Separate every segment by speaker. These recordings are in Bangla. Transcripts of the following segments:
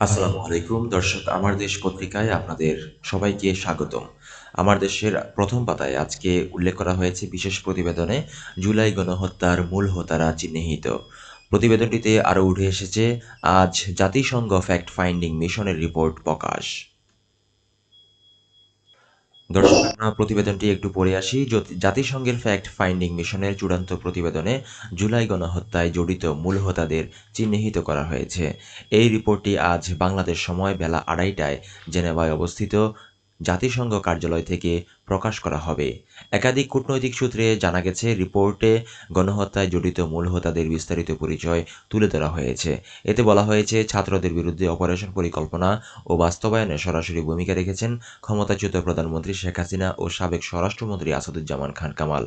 Speaker 1: আসসালামু আলাইকুম। দর্শক, আমার দেশ পত্রিকায় আপনাদের সবাইকে স্বাগতম। আমার দেশের প্রথম পাতায় আজকে উল্লেখ করা হয়েছে বিশেষ প্রতিবেদনে জুলাই গণহত্যার মূল হোতারা চিহ্নিত। প্রতিবেদনটিতে আরও উঠে এসেছে, আজ জাতিসংঘ ফ্যাক্ট ফাইন্ডিং মিশনের রিপোর্ট প্রকাশ। দর্শক প্রতিবেদনটি একটু পড়ে আসি। জাতিসংঘের ফ্যাক্ট ফাইন্ডিং মিশনের চূড়ান্ত প্রতিবেদনে জুলাই গণহত্যায় জড়িত মূল হোতাদের চিহ্নিত করা হয়েছে। এই রিপোর্টটি আজ বাংলাদেশ সময় বেলা আড়াইটায় জেনেভায় অবস্থিত জাতিসংঘ কার্যালয় থেকে প্রকাশ করা হবে। একাধিক কূটনৈতিক সূত্রে জানা গেছে, রিপোর্টে গণহত্যায় জড়িত মূল হোতাদের বিস্তারিত পরিচয় তুলে ধরা হয়েছে। এতে বলা হয়েছে, ছাত্রদের বিরুদ্ধে অপারেশন পরিকল্পনা ও বাস্তবায়নে সরাসরি ভূমিকা রেখেছেন ক্ষমতাচ্যুত প্রধানমন্ত্রী শেখ হাসিনা ও সাবেক স্বরাষ্ট্রমন্ত্রী আসাদুজ্জামান খান কামাল।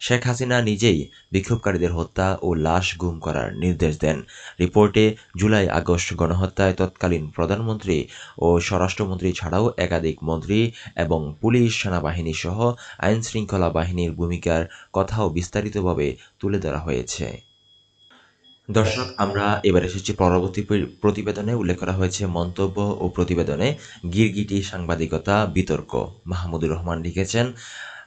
Speaker 1: শেখ হাসিনা নিজেই বিক্ষোভকারীদের হত্যা ও লাশ গুম করার নির্দেশ দেন। রিপোর্টে জুলাই আগস্ট গণহত্যায় তৎকালীন প্রধানমন্ত্রী ও স্বরাষ্ট্রমন্ত্রী ছাড়াও একাধিক মন্ত্রী এবং পুলিশ, সেনাবাহিনী সহ আইন শৃঙ্খলা বাহিনীর ভূমিকার কথাও বিস্তারিতভাবে তুলে ধরা হয়েছে। দর্শক, আমরা এবার এসেছি পরবর্তী প্রতিবেদনে। উল্লেখ করা হয়েছে মন্তব্য ও প্রতিবেদনে। গিরগিটি সাংবাদিকতা, বিতর্ক। মাহমুদুর রহমান লিখেছেন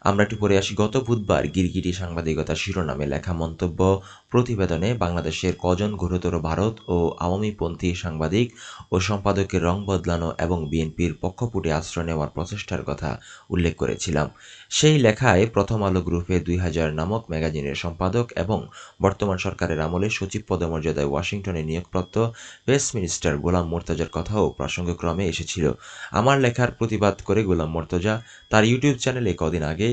Speaker 1: আমরা একটু পরে আসি। গত বুধবার গিরগিটি সাংবাদিকতা শিরোনামে লেখা মন্তব্য প্রতিবেদনে বাংলাদেশের কজন গুরুতর ভারত ও আওয়ামীপন্থী সাংবাদিক ও সম্পাদকের রং বদলানো এবং বিএনপির পক্ষপুটে আশ্রয় নেওয়ার প্রচেষ্টার কথা উল্লেখ করেছিলাম। সেই লেখায় প্রথম আলো গ্রুপে দুই হাজার নামক ম্যাগাজিনের সম্পাদক এবং বর্তমান সরকারের আমলে সচিব পদমর্যাদায় ওয়াশিংটনে নিয়োগপ্রাপ্ত পেস মিনিস্টার গোলাম মোর্তাজার কথাও প্রাসঙ্গক্রমে এসেছিল। আমার লেখার প্রতিবাদ করে গোলাম মোর্তজা তার ইউটিউব চ্যানেলে কদিন আগে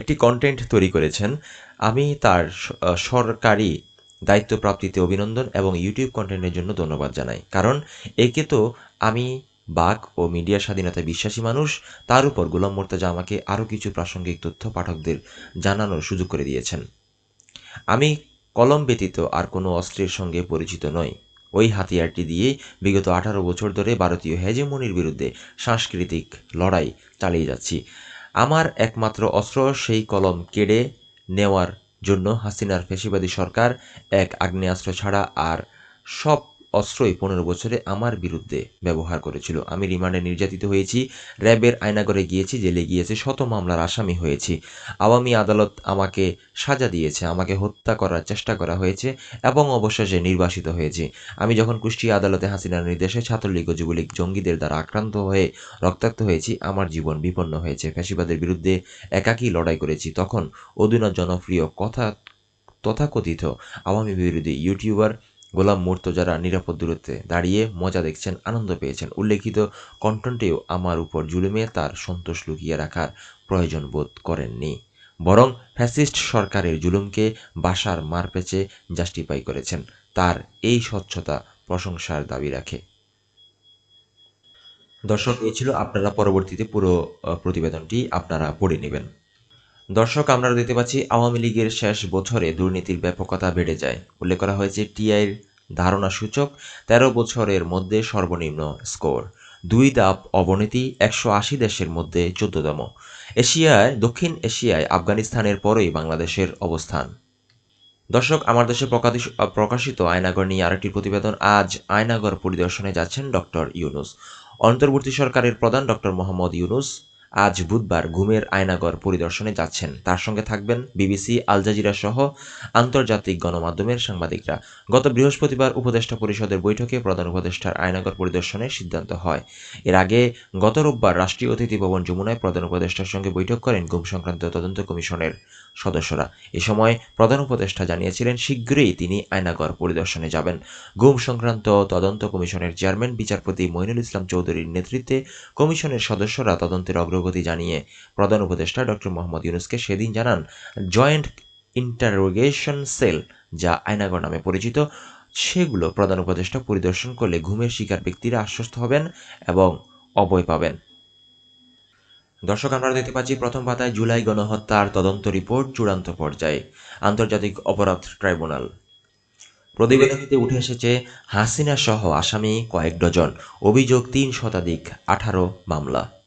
Speaker 1: একটি কন্টেন্ট তৈরি করেছেন। আমি তার সরকারি দায়িত্ব প্রাপ্তিতে অভিনন্দন এবং ইউটিউব কন্টেন্টের জন্য ধন্যবাদ জানাই। কারণ একে তো আমি বাক ও মিডিয়া স্বাধীনতায় বিশ্বাসী মানুষ, তার উপর গোলাম মোর্তাজা আমাকে আরও কিছু প্রাসঙ্গিক তথ্য পাঠকদের জানানোর সুযোগ করে দিয়েছেন। আমি কলম ব্যতীত আর কোনো অস্ত্রের সঙ্গে পরিচিত নই। ওই হাতিয়ারটি দিয়ে বিগত আঠারো বছর ধরে ভারতীয় হেজেমনির বিরুদ্ধে সাংস্কৃতিক লড়াই চালিয়ে যাচ্ছি। আমার একমাত্র অস্ত্র সেই কলম কেড়ে নেওয়ার জন্য হাসিনার ফেসিবাদী সরকার এক আগ্নেয়াস্ত্র ছাড়া আর সব অস্ত্রই পনেরো বছরে আমার বিরুদ্ধে ব্যবহার করেছিল। আমি রিমান্ডে নির্যাতিত হয়েছি, র্যাবের আয়নাগরে গিয়েছি, জেলে গিয়েছি, শত মামলার আসামি হয়েছি। আওয়ামী আদালত আমাকে সাজা দিয়েছে, আমাকে হত্যা করার চেষ্টা করা হয়েছে এবং অবশেষে নির্বাসিত হয়েছি। আমি যখন কুষ্টিয়া আদালতে হাসিনার নির্দেশে ছাত্রলীগ ও যুবলীগ জঙ্গিদের দ্বারা আক্রান্ত হয়ে রক্তাক্ত হয়েছি, আমার জীবন বিপন্ন হয়েছে। ফ্যাসিবাদের বিরুদ্ধে একাকী লড়াই করেছি। তখন অধুনা জনপ্রিয় কথা তথাকথিত আওয়ামী বিরোধী ইউটিউবার গোলাম মুর্তজারা নিরাপদ দূরত্বে দাঁড়িয়ে মজা দেখছেন, আনন্দ পেয়েছেন। উল্লেখিত কন্টেন্টেও আমার উপর জুলুমে তার সন্তোষ লুকিয়ে রাখার প্রয়োজন বোধ করেননি। বরং ফ্যাসিস্ট সরকারের জুলুমকে বাসার মারপেচে জাস্টিফাই করেছেন। তার এই স্বচ্ছতা প্রশংসার দাবি রাখে। দর্শক, এই ছিল আপনারা পরবর্তীতে পুরো প্রতিবেদনটি আপনারা পড়ে নেবেন। দর্শক, আমরা দেখতে পাচ্ছি আওয়ামী লীগের শেষ বছরে দুর্নীতির ব্যাপকতা বেড়ে যায়। উল্লেখ করা হয়েছে টিআইয়ের ধারণা সূচক তেরো বছরের মধ্যে সর্বনিম্ন স্কোর। দুই ধাপ অবনতি, একশো আশি দেশের মধ্যে চোদ্দতম। এশিয়ায়, দক্ষিণ এশিয়ায়, আফগানিস্তানের পরেই বাংলাদেশের অবস্থান। দর্শক, আমার দেশে প্রকাশিত আয়নাগর নিয়ে আরেকটি প্রতিবেদন। আজ আয়নাগর পরিদর্শনে যাচ্ছেন ডক্টর ইউনুস। অন্তর্বর্তী সরকারের প্রধান ডক্টর মোহাম্মদ ইউনুস আজ বুধবার ঘুমের আয়নাগর পরিদর্শনে যাচ্ছেন। তার সঙ্গে থাকবেন বিবিসি, আল জাজিরা সহ আন্তর্জাতিক গণমাধ্যমের সাংবাদিকরা। গত বৃহস্পতিবার উপদেষ্টা পরিষদের বৈঠকে প্রধান উপদেষ্টার আয়নাগর পরিদর্শনের সিদ্ধান্ত হয়। এর আগে গত রোববার রাষ্ট্রীয় অতিথি ভবন যমুনায় প্রধান উপদেষ্টার সঙ্গে বৈঠক করেন ঘুম সংক্রান্ত তদন্ত কমিশনের। সদস্যরা। এ সময় প্রধান উপদেষ্টা জানিয়েছিলেন, শীঘ্রই তিনি আয়নাগর পরিদর্শনে যাবেন। গুম সংক্রান্ত তদন্ত কমিশনের চেয়ারম্যান বিচারপতি মইনুল ইসলাম চৌধুরীর নেতৃত্বে কমিশনের সদস্যরা তদন্তের অগ্রগতি জানিয়ে প্রধান উপদেষ্টা ডক্টর মোহাম্মদ ইউনুসকে সেদিন জানান, জয়েন্ট ইন্টারোগেশন সেল, যা আয়নাগর নামে পরিচিত, সেগুলো প্রধান উপদেষ্টা পরিদর্শন করলে ঘুমের শিকার ব্যক্তিরা আশ্বস্ত হবেন এবং অভয় পাবেন। দর্শক, আমরা দেখতে পাচ্ছি প্রথম পাতায় জুলাই গণহত্যার তদন্ত রিপোর্ট চূড়ান্ত পর্যায়ে, আন্তর্জাতিক অপরাধ ট্রাইব্যুনাল। প্রতিবেদনটিতে উঠে এসেছে, হাসিনা সহ আসামি কয়েক ডজন, অভিযোগ তিন শতাধিক আঠারো মামলা।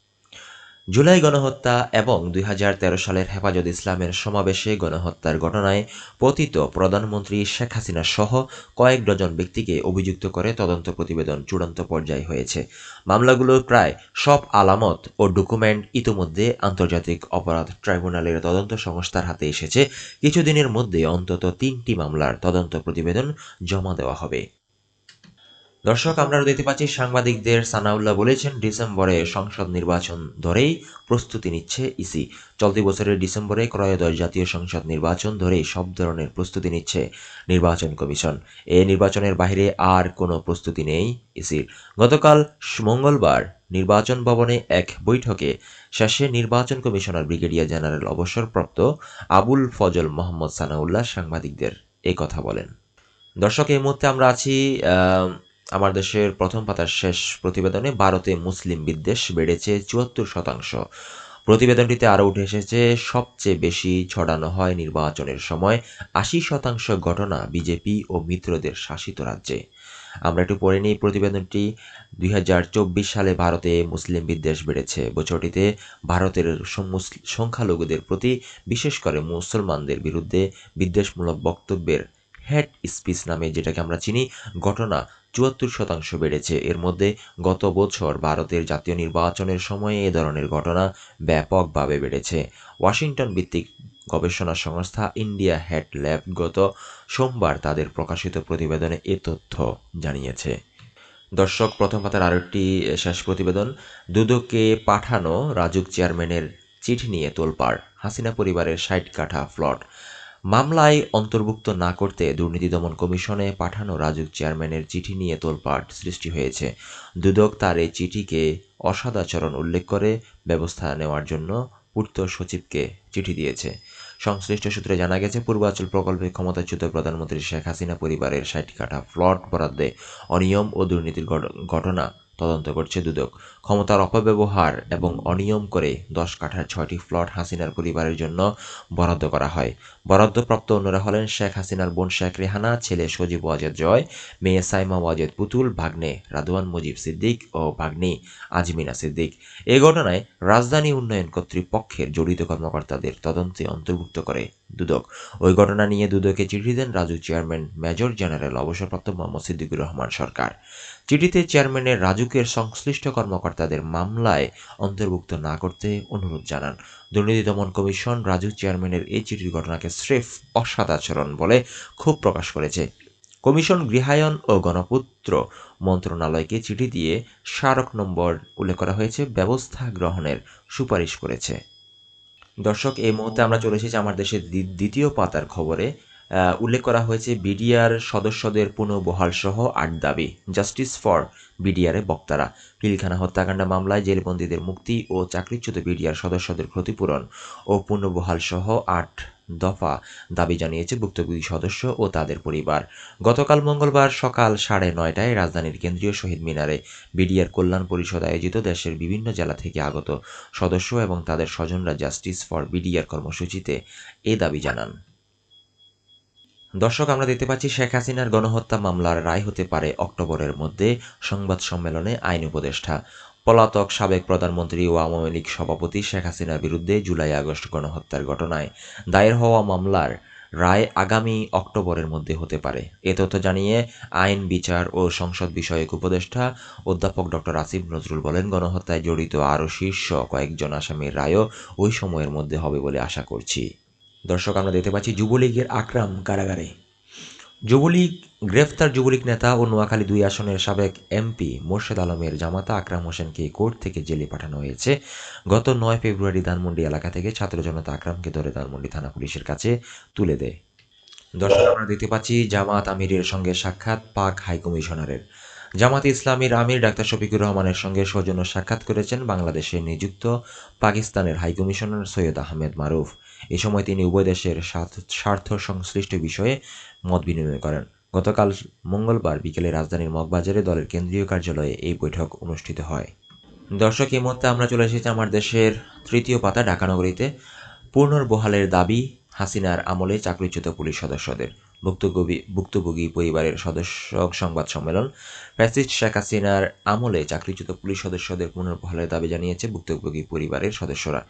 Speaker 1: জুলাই গণহত্যা এবং দুই হাজার তেরো সালের হেফাজত ইসলামের সমাবেশে গণহত্যার ঘটনায় পতিত প্রধানমন্ত্রী শেখ হাসিনা সহ কয়েক ডজন ব্যক্তিকে অভিযুক্ত করে তদন্ত প্রতিবেদন চূড়ান্ত পর্যায়ে হয়েছে। মামলাগুলোর প্রায় সব আলামত ও ডকুমেন্ট ইতোমধ্যে আন্তর্জাতিক অপরাধ ট্রাইব্যুনালের তদন্ত সংস্থার হাতে এসেছে। কিছুদিনের মধ্যে অন্তত তিনটি মামলার তদন্ত প্রতিবেদন জমা দেওয়া হবে। দর্শক, আমরা দেখতে পাচ্ছি, সাংবাদিকদের সানাউল্লাহ বলেছেন, ডিসেম্বরে সংসদ নির্বাচন ধরেই প্রস্তুতি নিচ্ছে ইসি। চলতি বছরের ডিসেম্বরে ক্রয়োদশ জাতীয় সংসদ নির্বাচন ধরেই সব ধরনের প্রস্তুতি নিচ্ছে নির্বাচন কমিশন। এ নির্বাচনের বাইরে আর কোনো প্রস্তুতি নেই ইসির। গতকাল মঙ্গলবার নির্বাচন ভবনে এক বৈঠকে শেষে নির্বাচন কমিশনার ব্রিগেডিয়ার জেনারেল অবসরপ্রাপ্ত আবুল ফজল মোহাম্মদ সানাউল্লাহ সাংবাদিকদের এই কথা বলেন। দর্শক, এই মুহূর্তে আমরা আছি আমার দেশের প্রথম পাতার শেষ প্রতিবেদনে ভারতে মুসলিম বিদ্বেষ বেড়েছে চুয়াত্তর শতাংশ। প্রতিবেদনটিতে আরও উঠে এসেছে, সবচেয়ে বেশি ছড়ানো হয় নির্বাচনের সময় আশি শতাংশ ঘটনা বিজেপি ও মিত্রদের শাসিত রাজ্যে। আমরা একটু পড়ে নিই প্রতিবেদনটি। দুই হাজার চব্বিশ সালে ভারতে মুসলিম বিদ্বেষ বেড়েছে। বছরটিতে ভারতের সংখ্যালঘুদের প্রতি, বিশেষ করে মুসলমানদের বিরুদ্ধে বিদ্বেষমূলক বক্তব্যের হেড স্পিচ নামে যেটাকে আমরা চিনি, ঘটনা চুয়াত্তর শতাংশ বেড়েছে। এর মধ্যে গত বছর ভারতের জাতীয় নির্বাচনের সময়ে এ ধরনের ঘটনা ব্যাপকভাবে বেড়েছে। ওয়াশিংটন ভিত্তিক গবেষণা সংস্থা ইন্ডিয়া হেড ল্যাব গত সোমবার তাদের প্রকাশিত প্রতিবেদনে এ তথ্য জানিয়েছে। দর্শক, প্রথম পাতার আরেকটি শেষ প্রতিবেদন। দুদককে পাঠানো রাজুক চেয়ারম্যানের চিঠি নিয়ে তোলপাড়। হাসিনা পরিবারের ষাট কাঠা ফ্লট। মামলায় অন্তর্ভুক্ত না করতে দুর্নীতি দমন কমিশনে পাঠানো রাজুক চেয়ারম্যানের চিঠি নিয়ে তোলপাট সৃষ্টি হয়েছে। দুদক তার এই চিঠিকে অসদাচরণ উল্লেখ করে ব্যবস্থা নেওয়ার জন্য পূর্ত সচিবকে চিঠি দিয়েছে। সংশ্লিষ্ট সূত্রে জানা গেছে পূর্বাঞ্চল প্রকল্পে ক্ষমতাচ্যুত প্রধানমন্ত্রী শেখ হাসিনা পরিবারের ষাট কাঠা ফ্লট বরাদ্দে অনিয়ম ও দুর্নীতির ঘট- ঘটনা তদন্ত করছে দুদক। ক্ষমতার অপব্যবহার এবং অনিয়ম করে দশ কাঠার ছয়টি ফ্লট হাসিনার পরিবারের জন্য বরাদ্দ করা হয়। বরাদ্দপ্রাপ্ত অন্যরা হলেন শেখ হাসিনার বোন শেখ রেহানা, ছেলে সজীব ওয়াজেদ জয়, মেয়ে সাইমা ওয়াজেদ পুতুল, ভাগ্নে রাদওয়ান মুজিব সিদ্দিক ও ভাগ্নি আজমিনা সিদ্দিক। এ ঘটনায় রাজধানী উন্নয়ন কর্তৃপক্ষের জড়িত কর্মকর্তাদের তদন্তে অন্তর্ভুক্ত করে দুদক। ওই ঘটনা নিয়ে দুদকে চিঠি দেন রাজু চেয়ারম্যান মেজর জেনারেল অবসরপ্রাপ্ত মোহাম্মদ সিদ্দিকুর রহমান সরকার। চিঠিতে চেয়ারম্যানের রাজুকের সংশ্লিষ্ট কর্মকর্তাদের মামলায় অন্তর্ভুক্ত না করতে অনুরোধ জানান। দুর্নীতি দমন কমিশন রাজু চেয়ারম্যানের এই চিঠির ঘটনাকে স্রেফ অসদাচরণ বলে ক্ষোভ প্রকাশ করেছে। কমিশন গৃহায়ন ও গণপুত্র মন্ত্রণালয়কে চিঠি দিয়ে স্মারক নম্বর উল্লেখ করা হয়েছে, ব্যবস্থা গ্রহণের সুপারিশ করেছে। দর্শক, এই মুহূর্তে আমরা চলে এসেছি আমার দেশের দ্বিতীয় পাতার খবরে। উল্লেখ করা হয়েছে বিডিআর সদস্যদের পুনঃবহাল সহ আট দাবি। জাস্টিস ফর বিডিআরে বক্তারা। পিলখানা হত্যাকাণ্ড মামলায় জেলবন্দীদের মুক্তি ও চাকরিচ্যুত বিডিআর সদস্যদের ক্ষতিপূরণ ও পুনঃবহাল সহ আট দফা দাবি জানিয়েছে ভুক্তভোগী সদস্য ও তাদের পরিবার। গতকাল মঙ্গলবার সকাল সাড়ে নয়টায় রাজধানীর কেন্দ্রীয় শহীদ মিনারে বিডিআর কল্যাণ পরিষদ আয়োজিত দেশের বিভিন্ন জেলা থেকে আগত সদস্য এবং তাদের স্বজনরা জাস্টিস ফর বিডিআর কর্মসূচিতে এ দাবি জানান। দর্শক, আমরা দেখতে পাচ্ছি শেখ হাসিনার গণহত্যা মামলার রায় হতে পারে অক্টোবরের মধ্যে সংবাদ সম্মেলনে আইন উপদেষ্টা। পলাতক সাবেক প্রধানমন্ত্রী ও আওয়ামী লীগ সভাপতি শেখ হাসিনার বিরুদ্ধে জুলাই আগস্ট গণহত্যার ঘটনায় দায়ের হওয়া মামলার রায় আগামী অক্টোবরের মধ্যে হতে পারে। এ তথ্য জানিয়ে আইন, বিচার ও সংসদ বিষয়ক উপদেষ্টা অধ্যাপক ডক্টর আসিফ নজরুল বলেন, গণহত্যায় জড়িত আরও শীর্ষ কয়েকজন আসামির রায়ও ওই সময়ের মধ্যে হবে বলে আশা করছি। দর্শক, আমরা দেখতে পাচ্ছি যুবলীগের আকরাম কারাগারে। যুবলীগ, গ্রেফতার যুবলীগ নেতা ও নোয়াখালী দুই আসনের সাবেক এমপি মোর্শেদ আলমের জামাতা আকরাম হোসেনকে কোর্ট থেকে জেলে পাঠানো হয়েছে। গত নয় ফেব্রুয়ারি ধানমন্ডি এলাকা থেকে ছাত্র জনতা আকরামকে ধরে ধানমন্ডি থানা পুলিশের কাছে তুলে দেয়। দর্শক, আমরা দেখতে পাচ্ছি জামাত আমিরের সঙ্গে সাক্ষাৎ পাক হাইকমিশনারের জামাত ইসলামীর আমির ডাক্তার শফিকুর রহমানের সঙ্গে সৌজন্য সাক্ষাৎ করেছেন বাংলাদেশে নিযুক্ত পাকিস্তানের হাইকমিশনার সৈয়দ আহমেদ মারুফ। এ সময় তিনি উভয় দেশের স্বার্থ- সংশ্লিষ্ট বিষয়ে মত বিনিময় করেন। গতকাল মঙ্গলবার বিকেলে রাজধানীর মগবাজারে দলের কেন্দ্রীয় কার্যালয়ে এই বৈঠক অনুষ্ঠিত হয়। দর্শক, এই মুহূর্তে আমরা চলে এসেছি আমার দেশের তৃতীয় পাতা ঢাকা নগরীতে। পুনর্বহালের দাবি, হাসিনার আমলে চাকরিচ্যুত পুলিশ সদস্যদের। ভুক্তভোগী ভুক্তভোগী পরিবারের সদস্য সংবাদ সম্মেলন। ফ্যাসিস্ট শেখ হাসিনার আমলে চাকরিচ্যুত পুলিশ সদস্যদের পুনর্বহালের দাবি জানিয়েছে ভুক্তভোগী পরিবারের সদস্যরা।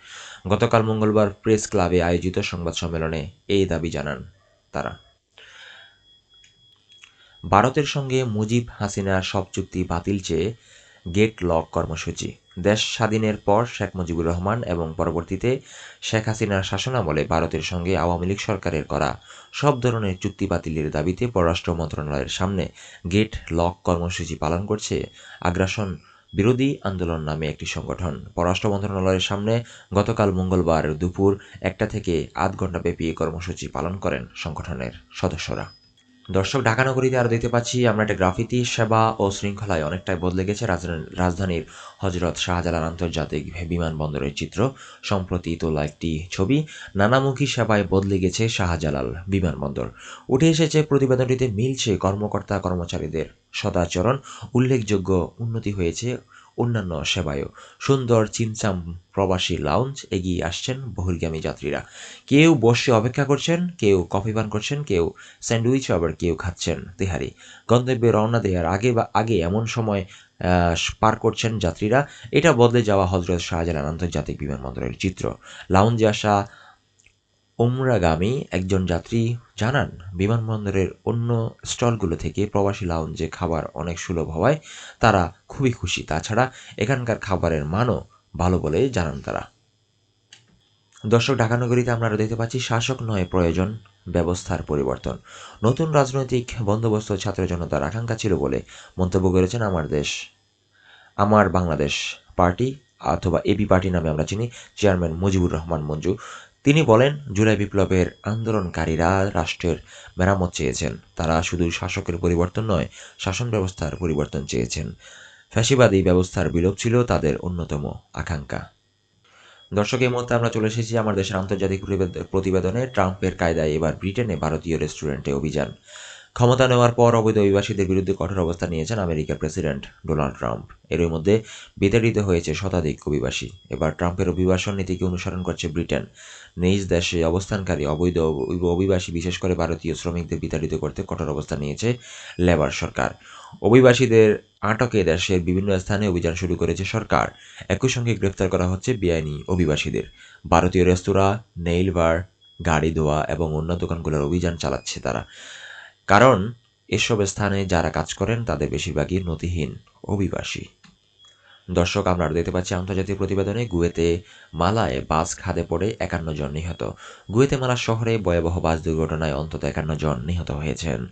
Speaker 1: গতকাল মঙ্গলবার প্রেস ক্লাবে আয়োজিত সংবাদ সম্মেলনে এই দাবি জানান তারা। ভারতের সঙ্গে মুজিব হাসিনার সব চুক্তি বাতিল চেয়ে গেট লক কর্মসূচি। দেশ স্বাধীনের পর শেখ মুজিবুর রহমান এবং পরবর্তীতে শেখ হাসিনার শাসনামলে ভারতের সঙ্গে আওয়ামী লীগ সরকারের করা সব ধরনের চুক্তি বাতিলের দাবিতে পররাষ্ট্র মন্ত্রণালয়ের সামনে গেট লক কর্মসূচি পালন করছে আগ্রাসন বিরোধী আন্দোলন নামে একটি সংগঠন। পররাষ্ট্র মন্ত্রণালয়ের সামনে গতকাল মঙ্গলবার দুপুর একটা থেকে আধ ঘণ্টাব্যাপী কর্মসূচি পালন করেন সংগঠনের সদস্যরা। দর্শক ঢাকা নগরীতে আরও দেখতে পাচ্ছি, আমরা একটা গ্রাফিতি, সেবা ও শৃঙ্খলায় অনেকটাই বদলে গেছে রাজধানীর হজরত শাহজালাল আন্তর্জাতিক বিমানবন্দরের চিত্র। সম্প্রতি তোলা একটি ছবি, নানামুখী সেবায় বদলে গেছে শাহজালাল বিমানবন্দর। উঠে এসেছে প্রতিবেদনটিতে মিলছে কর্মকর্তা কর্মচারীদের সদাচরণ, উল্লেখযোগ্য উন্নতি হয়েছে অন্যান্য সেবায়ও। সুন্দর চিমচাম প্রবাসী লাউঞ্জ এগিয়ে আসছেন বহির্গামী যাত্রীরা। কেউ বসে অপেক্ষা করছেন, কেউ কফি পান করছেন, কেউ স্যান্ডউইচ আবার কেউ খাচ্ছেন তেহারি। গন্তব্যে রওনা দেওয়ার আগে বা আগে এমন সময় পার করছেন যাত্রীরা। এটা বদলে যাওয়া হজরত শাহজালাল আন্তর্জাতিক বিমানবন্দরের চিত্র। লাউঞ্জে আসা ওমরাগামী একজন যাত্রী জানান, বিমানবন্দরের অন্য স্টলগুলো থেকে প্রবাসী লাউঞ্জে খাবার অনেক সুলভ হওয়ায় তারা খুবই খুশি। তাছাড়া এখানকার খাবারের মানও ভালো বলে জানান তারা। দর্শক, ঢাকা নগরীতে আমরা দেখতে পাচ্ছি, শাসক নয় প্রয়োজন, ব্যবস্থার পরিবর্তন। নতুন রাজনৈতিক বন্দোবস্ত ছাত্র জনতার আকাঙ্ক্ষা ছিল বলে মন্তব্য করেছেন আমার দেশ, আমার বাংলাদেশ পার্টি অথবা এবি পার্টি নামে আমরা চিনি, চেয়ারম্যান মুজিবুর রহমান মঞ্জু। তিনি বলেন, জুলাই বিপ্লবের আন্দোলনকারীরা রাষ্ট্রের মেরামত চেয়েছেন। তারা শুধু শাসকের পরিবর্তন নয়, শাসন ব্যবস্থার পরিবর্তন চেয়েছেন। ফ্যাসিবাদী ব্যবস্থার বিলোপ ছিল তাদের অন্যতম আকাঙ্ক্ষা। দর্শক, এই মুহূর্তে আমরা চলে এসেছি আমার দেশের আন্তর্জাতিক প্রতিবেদনে। ট্রাম্পের কায়দায় এবার ব্রিটেনে ভারতীয় রেস্টুরেন্টে অভিযান। ক্ষমতা নেওয়ার পর অবৈধ অভিবাসীদের বিরুদ্ধে কঠোর অবস্থান নিয়েছেন আমেরিকার প্রেসিডেন্ট ডোনাল্ড ট্রাম্প। এরই মধ্যে বিতাড়িত হয়েছে শতাধিক অভিবাসী। এবার ট্রাম্পের অভিবাসন নীতিকে অনুসরণ করছে ব্রিটেন। নিজ দেশে অবস্থানকারী অবৈধ অব- অভিবাসী, বিশেষ করে ভারতীয় শ্রমিকদের বিতাড়িত করতে কঠোর অবস্থান নিয়েছে লেবার সরকার। অভিবাসীদের আটকে দেশের বিভিন্ন স্থানে অভিযান শুরু করেছে সরকার। একই সঙ্গে গ্রেফতার করা হচ্ছে বেআইনি অভিবাসীদের। ভারতীয় রেস্তোরাঁ, নেইল বার, গাড়ি ধোয়া এবং অন্য দোকানগুলোর অভিযান চালাচ্ছে তারা। কারণ, এসব স্থানে যারা কাজ করেন তাদের বেশিরভাগই নথিহীন অভিবাসী। দর্শক, আমরা দেখতে পাচ্ছি, আন্তর্জাতিক প্রতিবেদনে গুয়েতে মালায় বাস খাদে পড়ে একান্ন জন নিহত। গুয়েতে মালা শহরে ভয়াবহ বাস দুর্ঘটনায় অন্তত একান্ন জন নিহত হয়েছেন।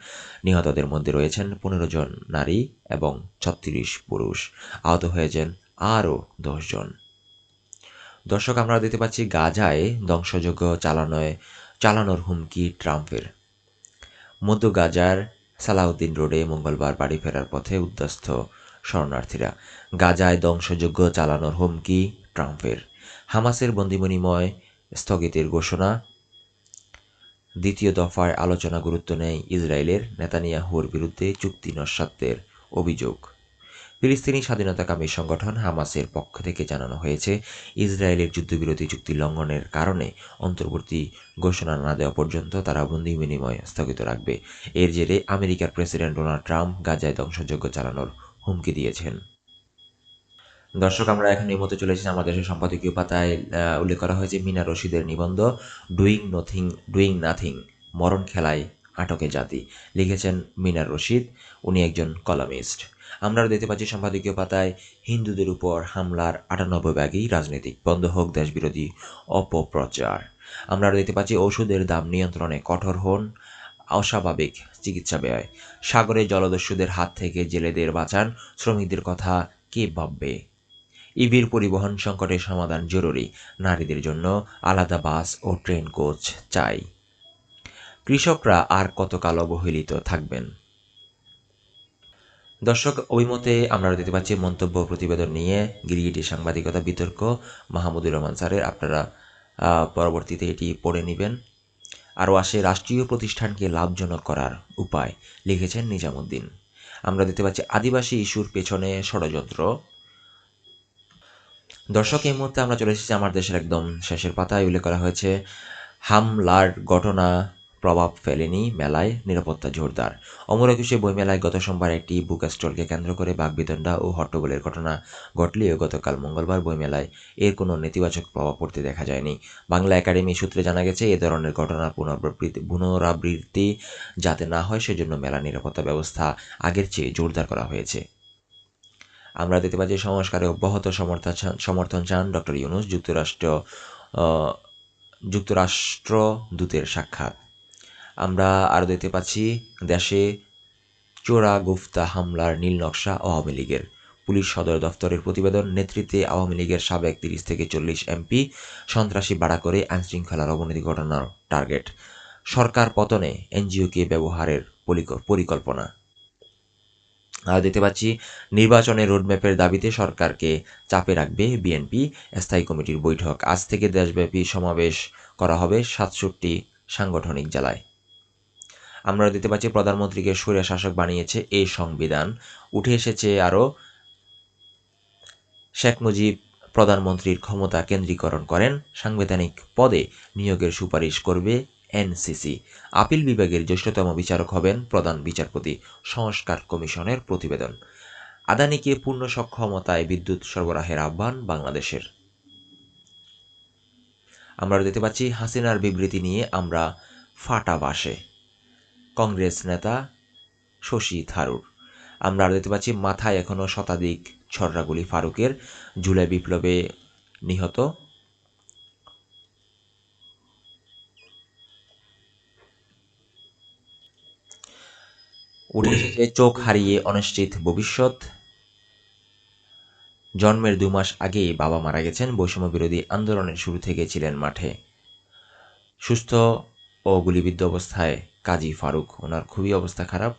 Speaker 1: নিহতদের মধ্যে রয়েছেন পনেরো জন নারী এবং ছত্রিশ পুরুষ। আহত হয়েছেন আরও জন। দর্শক, আমরা দেখতে পাচ্ছি, গাজায় ধ্বংসযজ্ঞ চালানোয় চালানোর হুমকি ট্রাম্পের। মধ্য গাজার সালাউদ্দিন রোডে মঙ্গলবার বাড়ি ফেরার পথে উদ্যস্ত শরণার্থীরা। গাজায় ধ্বংসযজ্ঞ চালানোর হুমকি ট্রাম্পের। হামাসের বন্দিমণিময় স্থগিতের ঘোষণা। দ্বিতীয় দফায় আলোচনা গুরুত্ব নেয় ইসরায়েলের নেতানিয়াহুর বিরুদ্ধে চুক্তি নস্বাত্বের অভিযোগ। ফিলিস্তিনি স্বাধীনতাকামী সংগঠন হামাসের পক্ষ থেকে জানানো হয়েছে, ইসরায়েলের যুদ্ধবিরতি চুক্তি লঙ্ঘনের কারণে অন্তর্বর্তী ঘোষণা না দেওয়া পর্যন্ত তারা বন্দি বিনিময় স্থগিত রাখবে। এর জেরে আমেরিকার প্রেসিডেন্ট ডোনাল্ড ট্রাম্প গাজায় ধ্বংসযজ্ঞ চালানোর হুমকি দিয়েছেন। দর্শক, আমরা এখন এই মতো চলে এসেছি আমাদের সম্পাদকীয় পাতায়। উল্লেখ করা হয়েছে, মিনা রশিদের নিবন্ধ ডুইং নথিং ডুইং নাথিং মরণ খেলায় আটকে জাতি লিখেছেন মিনার রশিদ। উনি একজন কলামিস্ট। আমরা দেখতে পাচ্ছি সম্পাদকীয় পাতায় হিন্দুদের উপর হামলার আটানব্বই ভাগই রাজনৈতিক বন্ধ হোক, দেশবিরোধী অপপ্রচার। আমরা দেখতে পাচ্ছি ওষুধের দাম নিয়ন্ত্রণে কঠোর হন, অস্বাভাবিক চিকিৎসা ব্যয়। সাগরে জলদস্যুদের হাত থেকে জেলেদের বাঁচান শ্রমিকদের কথা কে ভাববে? ইভির পরিবহন সংকটের সমাধান জরুরি, নারীদের জন্য আলাদা বাস ও ট্রেন কোচ চাই। কৃষকরা আর কতকাল অবহেলিত থাকবেন? দর্শক অভিমতে আমরা দিতে পাচ্ছি মন্তব্য প্রতিবেদন নিয়ে গিরিগিটি সাংবাদিকতা বিতর্ক মাহমুদুর রহমান স্যারের। আপনারা পরবর্তীতে এটি পড়ে নেবেন। আরও আসে, রাষ্ট্রীয় প্রতিষ্ঠানকে লাভজনক করার উপায় লিখেছেন নিজামুদ্দিন। আমরা দিতে পাচ্ছি, আদিবাসী ইস্যুর পেছনে ষড়যন্ত্র দর্শক, এই মুহূর্তে আমরা চলে এসেছি আমার দেশের একদম শেষের পাতায়। উল্লেখ করা হয়েছে, হামলার ঘটনা প্রভাব ফেলেনি মেলায় নিরাপত্তা জোরদার। অমর একুশে বইমেলায় গত সোমবার একটি বুক স্টলকে কেন্দ্র করে বাগবিতণ্ডা ও হট্টগোলের ঘটনা ঘটলেও গতকাল মঙ্গলবার বইমেলায় এর কোনো নেতিবাচক প্রভাব পড়তে দেখা যায়নি। বাংলা একাডেমি সূত্রে জানা গেছে, এ ধরনের ঘটনা পুনরাবৃত্তি পুনরাবৃত্তি যাতে না হয়, সেজন্য মেলা নিরাপত্তা ব্যবস্থা আগের চেয়ে জোরদার করা হয়েছে। আমরা দেখতে পাচ্ছি সংস্কারে অব্যাহত সমর্থন সমর্থন চান ডক্টর ইউনুস, যুক্তরাষ্ট্র যুক্তরাষ্ট্র দূতের সাক্ষাৎ। আমরা আরও দেখতে পাচ্ছি দেশে চোরা গুফতা হামলার নীল নকশা আওয়ামী লীগের। পুলিশ সদর দফতরের প্রতিবেদন, নেতৃত্বে আওয়ামী লীগের সাবেক তিরিশ থেকে চল্লিশ এমপি সন্ত্রাসী বাড়া করে আইনশৃঙ্খলার অবনতি ঘটানোর টার্গেট। সরকার পতনে এনজিওকে ব্যবহারের পরিকল্পনা। আর দেখতে পাচ্ছি নির্বাচনের রোডম্যাপের দাবিতে সরকারকে চাপে রাখবে বিএনপি। স্থায়ী কমিটির বৈঠক। আজ থেকে দেশব্যাপী সমাবেশ করা হবে সাতষট্টি সাংগঠনিক জেলায়। আমরা দেখতে পাচ্ছি প্রধানমন্ত্রীকে সুরে শাসক বানিয়েছে এই সংবিধান। উঠে এসেছে আরও শেখ মুজিব প্রধানমন্ত্রীর ক্ষমতা কেন্দ্রীকরণ করেন, সাংবিধানিক পদে নিয়োগের সুপারিশ করবে এনসিসি। আপিল বিভাগের জ্যেষ্ঠতম বিচারক হবেন প্রধান বিচারপতি সংস্কার কমিশনের প্রতিবেদন। আদানিকে পূর্ণ সক্ষমতায় বিদ্যুৎ সরবরাহের আহ্বান বাংলাদেশের। আমরা দেখতে পাচ্ছি হাসিনার বিবৃতি নিয়ে আমরা ফাটা বাসে। কংগ্রেস নেতা শশী থারুর। আমরা দেখতে পাচ্ছি, মাথায় এখনও শতাধিক ছররাগুলি ফারুকের। জুলাই বিপ্লবে নিহত। উঠে এসেছে চোখ হারিয়ে অনিশ্চিত ভবিষ্যৎ। জন্মের দু মাস আগেই বাবা মারা গেছেন, বৈষম্য বিরোধী আন্দোলনের শুরু থেকে ছিলেন মাঠে। সুস্থ ও গুলিবিদ্ধ অবস্থায় কাজী ফারুক, ওনার খুবই অবস্থা খারাপ।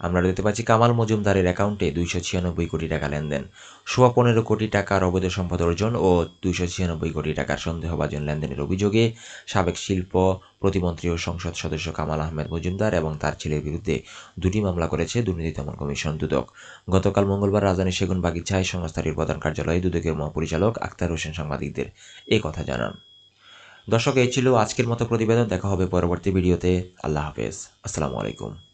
Speaker 1: আমরা দেখতে পাচ্ছি কামাল মজুমদারের অ্যাকাউন্টে দুইশো ছিয়ানব্বই কোটি টাকা লেনদেন। সোয়া পনেরো কোটি টাকার অবৈধ সম্পদ অর্জন ও দুইশো ছিয়ানব্বই কোটি টাকার সন্দেহভাজন লেনদেনের অভিযোগে সাবেক শিল্প, প্রতিমন্ত্রী ও সংসদ সদস্য কামাল আহমেদ মজুমদার এবং তার ছেলের বিরুদ্ধে দুটি মামলা করেছে দুর্নীতি দমন কমিশন দুদক। গতকাল মঙ্গলবার রাজধানীর সেগুন বাগিচায় সংস্থাটির প্রধান কার্যালয়ে দুদকের মহাপরিচালক আক্তার হোসেন সাংবাদিকদের এ কথা জানান। দর্শক এই ছিল আজকের মতো প্রতিবেদন। দেখা হবে পরবর্তী ভিডিওতে। আল্লাহ হাফেজ। আসসালামু আলাইকুম।